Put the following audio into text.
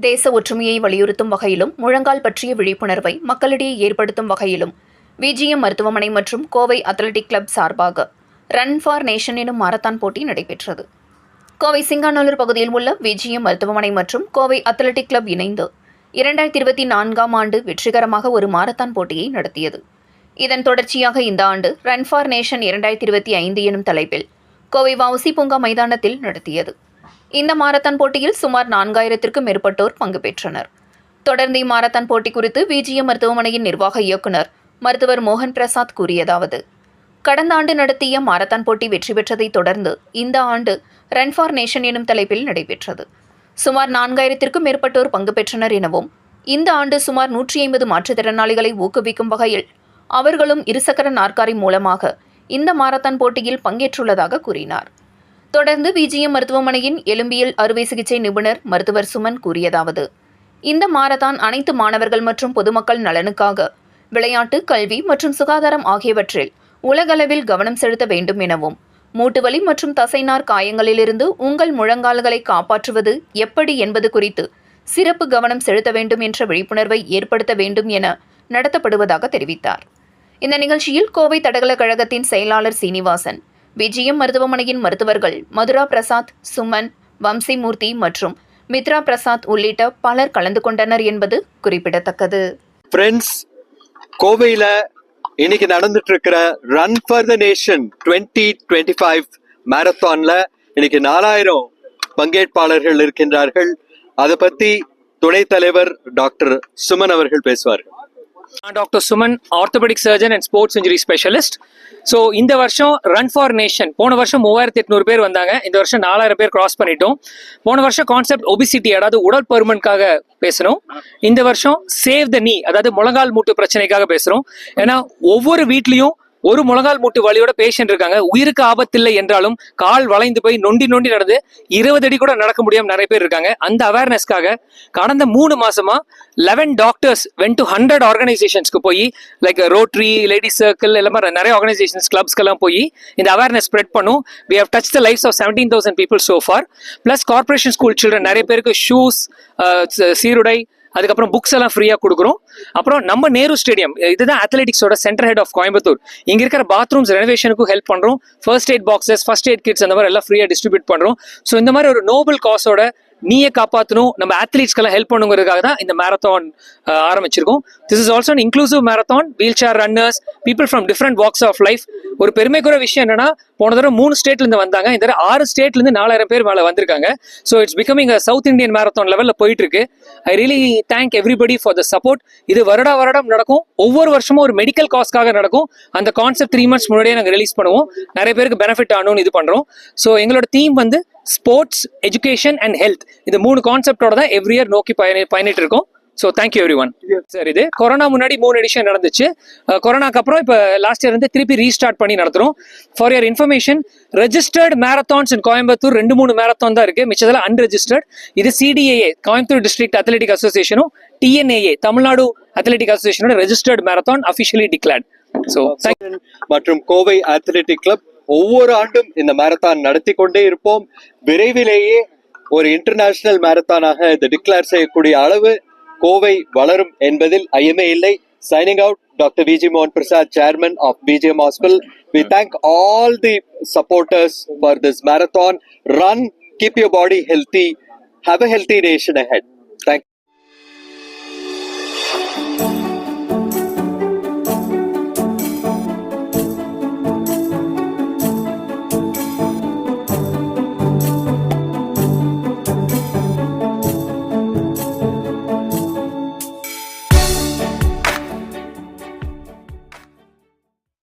தேச ஒற்றுமையை வலியுறுத்தும் வகையிலும் முழங்கால் பற்றிய விழிப்புணர்வை மக்களிடையே ஏற்படுத்தும் வகையிலும் விஜிஎம் மருத்துவமனை மற்றும் கோவை அத்லெட்டிக் கிளப் சார்பாக ரன் ஃபார் நேஷன் எனும் மாரத்தான் போட்டி நடைபெற்றது. கோவை சிங்காநல்லூர் பகுதியில் உள்ள விஜிஎம் மருத்துவமனை மற்றும் கோவை அத்லெட்டிக் கிளப் இணைந்து இரண்டாயிரத்தி இருபத்தி நான்காம் ஆண்டு வெற்றிகரமாக ஒரு மாரத்தான் போட்டியை நடத்தியது. இதன் தொடர்ச்சியாக இந்த ஆண்டு ரன் ஃபார் நேஷன் இரண்டாயிரத்தி இருபத்தி ஐந்து எனும் தலைப்பில் கோவை வவுசி பூங்கா மைதானத்தில் நடத்தியது. இந்த மாரத்தான் போட்டியில் சுமார் நான்காயிரத்திற்கும் மேற்பட்டோர் பங்கு பெற்றனர். தொடர்ந்து இம்மாரத்தான் போட்டி குறித்து விஜிஎம் மருத்துவமனையின் நிர்வாக இயக்குனர் மருத்துவர் மோகன் பிரசாத் கூறியதாவது. கடந்த ஆண்டு நடத்திய மாரத்தான் போட்டி வெற்றி பெற்றதைத் தொடர்ந்து இந்த ஆண்டு ரன் ஃபார் நேஷன் எனும் தலைப்பில் நடைபெற்றது. சுமார் நான்காயிரத்திற்கும் மேற்பட்டோர் பங்கு பெற்றனர் எனவும் இந்த ஆண்டு சுமார் நூற்றி ஐம்பது மாற்றுத்திறனாளிகளை ஊக்குவிக்கும் வகையில் அவர்களும் இருசக்கர நாற்காரி மூலமாக இந்த மாரத்தான் போட்டியில் பங்கேற்றுள்ளதாக கூறினார். தொடர்ந்து விஜிஎம் மருத்துவமனையின் எலும்பியல் அறுவை சிகிச்சை நிபுணர் மருத்துவர் சுமன் கூறியதாவது இந்த மாரத்தான் அனைத்து மாணவர்கள் மற்றும் பொதுமக்கள் நலனுக்காக விளையாட்டு கல்வி மற்றும் சுகாதாரம் ஆகியவற்றில் உலகளவில் கவனம் செலுத்த வேண்டும் எனவும் மூட்டுவலி மற்றும் தசைநார் காயங்களிலிருந்து உங்கள் முழங்கால்களை காப்பாற்றுவது எப்படி என்பது குறித்து சிறப்பு கவனம் செலுத்த வேண்டும் என்ற விழிப்புணர்வை ஏற்படுத்த வேண்டும் என நடத்தப்படுவதாக தெரிவித்தார். இந்த நிகழ்ச்சியில் கோவை தடகள கழகத்தின் செயலாளர் சீனிவாசன் விஜயம் மருத்துவமனையின் மருத்துவர்கள் மதுரா பிரசாத் சுமன் வம்சிமூர்த்தி மற்றும் மித்ரா பிரசாத் உள்ளிட்ட பலர் கலந்து கொண்டனர் என்பது குறிப்பிடத்தக்கது. ஃப்ரெண்ட்ஸ் கோவையில இன்னைக்கு நடந்துட்டு இருக்கிற run for the nation twenty twenty five மேரத்தான்ல இன்னைக்கு நாலாயிரம் பங்கேற்பாளர்கள் இருக்கின்றார்கள். அதை பத்தி துணைத் தலைவர் டாக்டர் சுமன் அவர்கள் பேசுவார்கள். நான் doctor Suman orthopaedic surgeon and sports injury specialist so இந்த வருஷம் ரன் ஃபார் நேஷன் போன வருஷம் மூவாயிரத்தி எட்நூறு பேர் வந்தாங்க. இந்த வருஷம் நாலாயிரம் பேர் கிராஸ் பண்ணிட்டோம். போன வருஷம் கான்செப்ட் ஒபிசிட்டி அதாவது உடல் பருமனுக்காக பேசணும் இந்த வருஷம் சேவ் த நீ அதாவது முழங்கால் மூட்டு பிரச்சனைக்காக பேசுகிறோம் ஏன்னா ஒவ்வொரு வீட்லேயும் ஒரு முழங்கால் மூட்டு வலியோட பேஷண்ட் இருக்காங்க. உயிருக்கு ஆபத்தில்லை என்றாலும் கால் வளைந்து போய் நொண்டி நொண்டி நடந்து இருபது அடி கூட நடக்க முடியாம நிறைய பேர் இருக்காங்க. அந்த அவேர்னஸ்க்காக கடந்த மூணு மாசமா eleven doctors went to hundred ஆர்கனைசேஷன்ஸ்க்கு போய் லைக் ரோட்ரி லேடிஸ் சர்க்கிள் எல்லாம் மாதிரி நிறைய ஆர்கனைசேஷன்ஸ் கிளப்ஸ்க்கெல்லாம் போய் இந்த அவேர்னஸ் ஸ்ப்ரெட் பண்ணும். We have touch the lifes of seventeen thousand people so far plus corporation school children நிறைய பேருக்கு ஷூஸ் uh, சீருடை அதுக்கப்புறம் புக்ஸ் எல்லாம் ஃப்ரீயாக கொடுக்குறோம். அப்புறம் நம்ம நேரு ஸ்டேடியம் இதுதான் அத்லெட்டிக்ஸோட சென்டர் ஹெட் ஆஃப் கோயம்புத்தூர். இங்கே இருக்கிற பாத்ரூம்ஸ் ரெனோவேஷனுக்கும் ஹெல்ப் பண்ணுறோம் first aid boxes first aid kits அந்த மாதிரி எல்லாம் ஃப்ரீயாக டிஸ்ட்ரிபியூட் பண்ணுறோம் ஸோ இந்த மாதிரி ஒரு நோபல் காஸோட நீயே காப்பாற்றணும் நம்ம அத்லீட்ஸ்க்கெல்லாம் ஹெல்ப் பண்ணுங்கிறதுக்காக தான் இந்த மேரத்தான் ஆரம்பிச்சிருக்கோம். This is also inclusive marathon wheel chair runners people from different walks of life ஒரு பெருமைக்குரிய விஷயம் என்னன்னா போன தடவை மூணு ஸ்டேட்லேருந்து வந்தாங்க. இந்த தடவை ஆறு ஸ்டேட்லேருந்து நாலாயிரம் பேர் மேலே வந்திருக்காங்க. So it's becoming a South Indian marathon லெவலில் போயிட்டு இருக்கு I really thank everybody for the support இது வருடா வருடம் நடக்கும். ஒவ்வொரு வருஷமும் ஒரு மெடிக்கல் காஸ்க்காக நடக்கும். அந்த கான்செப்ட் த்ரீ மந்த்ஸ் முன்னாடியே நாங்கள் ரிலீஸ் பண்ணுவோம். நிறைய பேருக்கு பெனிஃபிட் ஆகணும்னு இது பண்ணுறோம் ஸோ எங்களோட தீம் வந்து ஸ்போர்ட்ஸ் எஜுகேஷன் அண்ட் ஹெல்த் இந்த மூணு கான்செப்டோட தான் எவ்ரி இயர் நோக்கி பயணி பயணிட்டு இருக்கோம் so thank you every one sir இது கொரோனா முன்னாடி மூணு எடிஷன் நடந்துச்சு. கொரோனாக்கு அப்புறம் இப்போ லாஸ்ட் இயர் வந்து திருப்பி ரீஸ்டார்ட் பண்ணி நடத்துறோம். For your information registered marathons in Coimbatore ரெண்டு மூணு மேரத்தான் தான் இருக்கு. மிச்சதெல்லாம் அன்ரெஜிஸ்டர்ட் இது சிடிஏஏ கோயம்புத்தூர் டிஸ்ட்ரிக்ட் அத்லெட்டிக் அசோசியேஷனும் TNAA Tamil Nadu athletic அசோசியேஷனோட registered marathon officially declared so மற்றும் கோவை அத்லெட்டிக் கிளப் ஒவ்வொரு ஆண்டும் இந்த மேரத்தான் நடத்தி கொண்டே இருப்போம். விரைவிலேயே ஒரு இன்டர்நேஷனல் மேரத்தானாக இது டிக்ளேர் செய்யக்கூடிய அளவு கோவை வளரும் என்பதில் ஐயமே இல்லை. சைனிங் அவுட் டாக்டர் விஜி மோகன் Prasad chairman of PGM hospital we thank all the supporters for this marathon run keep your body healthy have a healthy nation ahead thank